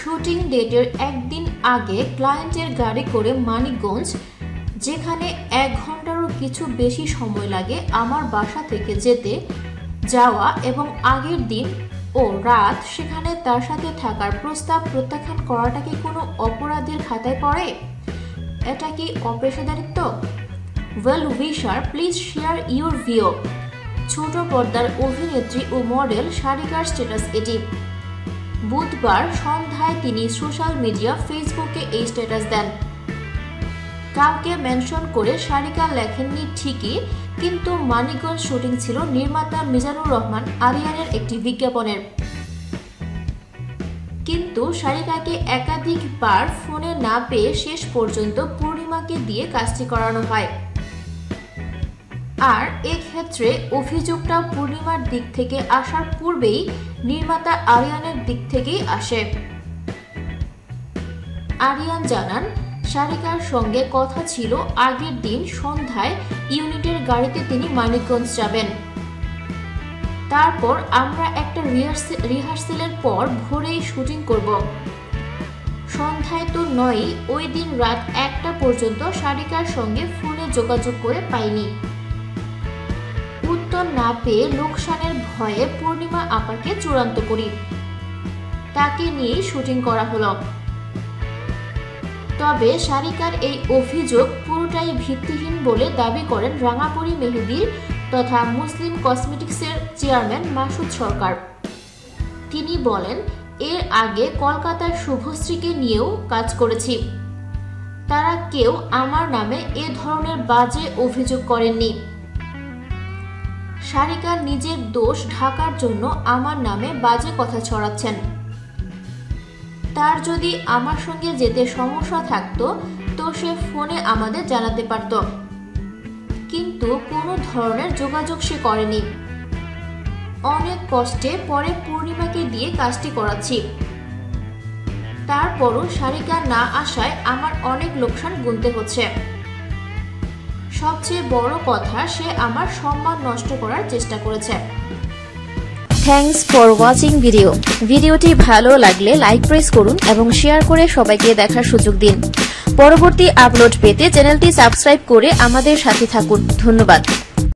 Shooting ডেটের একদিন আগে ক্লায়েন্টের গাড়ি করে মানিকগঞ্জ, যেখানে এক ঘন্টারও কিছু বেশি সময় লাগে আমার বাসা থেকে যেতে, যাওয়া এবং আগের দিন ও রাত সেখানে তার সাথে থাকার প্রস্তাব প্রত্যাখ্যান করাটা কি কোনো অপরাধের খাতায় পড়ে? এটা কি অপেশাদারিত্ব? Well wisher please share your view ছোট পর্দার অভিনেত্রী ও মডেল সারিকার স্ট্যাটাস এটি। বুধবার সন্ধ্যায় তিনি সোশ্যাল মিডিয়া ফেসবুকে এই স্ট্যাটাস দেন। কাউকে মেনশন করে সারিকা লেখেননি ঠিকই, কিন্তু মানিকগঞ্জ শুটিং ছিল নির্মাতা মিজানুর রহমান আরিয়ানের একটি বিজ্ঞাপনের। কিন্তু সারিকাকে একাধিকবার ফোনে না পেয়ে শেষ পর্যন্ত পূর্ণিমাকে দিয়ে কাজটি করানো হয়। আর এক্ষেত্রে অভিযোগটা পূর্ণিমার দিক থেকে আসার পূর্বেই নির্মাতা আরিয়ানের দিক থেকেই আসে। আরিয়ান জানান, সারিকার সঙ্গে কথা ছিল আগের দিন সন্ধ্যায় ইউনিটের গাড়িতে তিনি মানিকগঞ্জ যাবেন। তারপর আমরা একটা রিহার্সেলের পর ভোরেই শুটিং করব। সন্ধ্যায় তো নয় ওই দিন রাত একটা পর্যন্ত সারিকার সঙ্গে ফোনে যোগাযোগ করে পাইনি। উত্তর না পেয়ে লোকসানের ভয়ে পূর্ণিমা আপাকে চূড়ান্ত করি। তাকে নিয়ে শুটিং করা হলো। তবে সারিকার এই অভিযোগ পুরোটাই ভিত্তিহীন বলে দাবি করেন রাঙাপুরি মেহেদির তথা মুসলিম কসমেটিক্সের চেয়ারম্যান মাসুদ সরকার। তিনি বলেন, এর আগে কলকাতার শুভশ্রীকে নিয়েও কাজ করেছি। তারা কেউ আমার নামে এ ধরনের বাজে অভিযোগ করেননি। সারিকা নিজের দোষ ঢাকার জন্য আমার নামে বাজে কথা ছড়াচ্ছেন। তার যদি আমার সঙ্গে যেতে সমস্যা থাকতো, তো সে ফোনে আমাদের জানাতে পারত। কিন্তু কোনো ধরনের যোগাযোগ সে করেনি। অনেক কষ্টে পরে পূর্ণিমাকে দিয়ে কাজটি করাচ্ছি। তারপরও সারিকা না আসায় আমার অনেক লোকসান গুনতে হচ্ছে। সবচেয়ে বড় কথা, সে আমার সম্মান নষ্ট করার চেষ্টা করেছে। থ্যাংকস ফর ওয়াচিং ভিডিও ভিডিওটি ভালো লাগলে লাইক প্রেস করুন এবং শেয়ার করে সবাইকে দেখার সুযোগ দিন। পরবর্তী আপলোড পেতে চ্যানেলটি সাবস্ক্রাইব করে আমাদের সাথে থাকুন। ধন্যবাদ।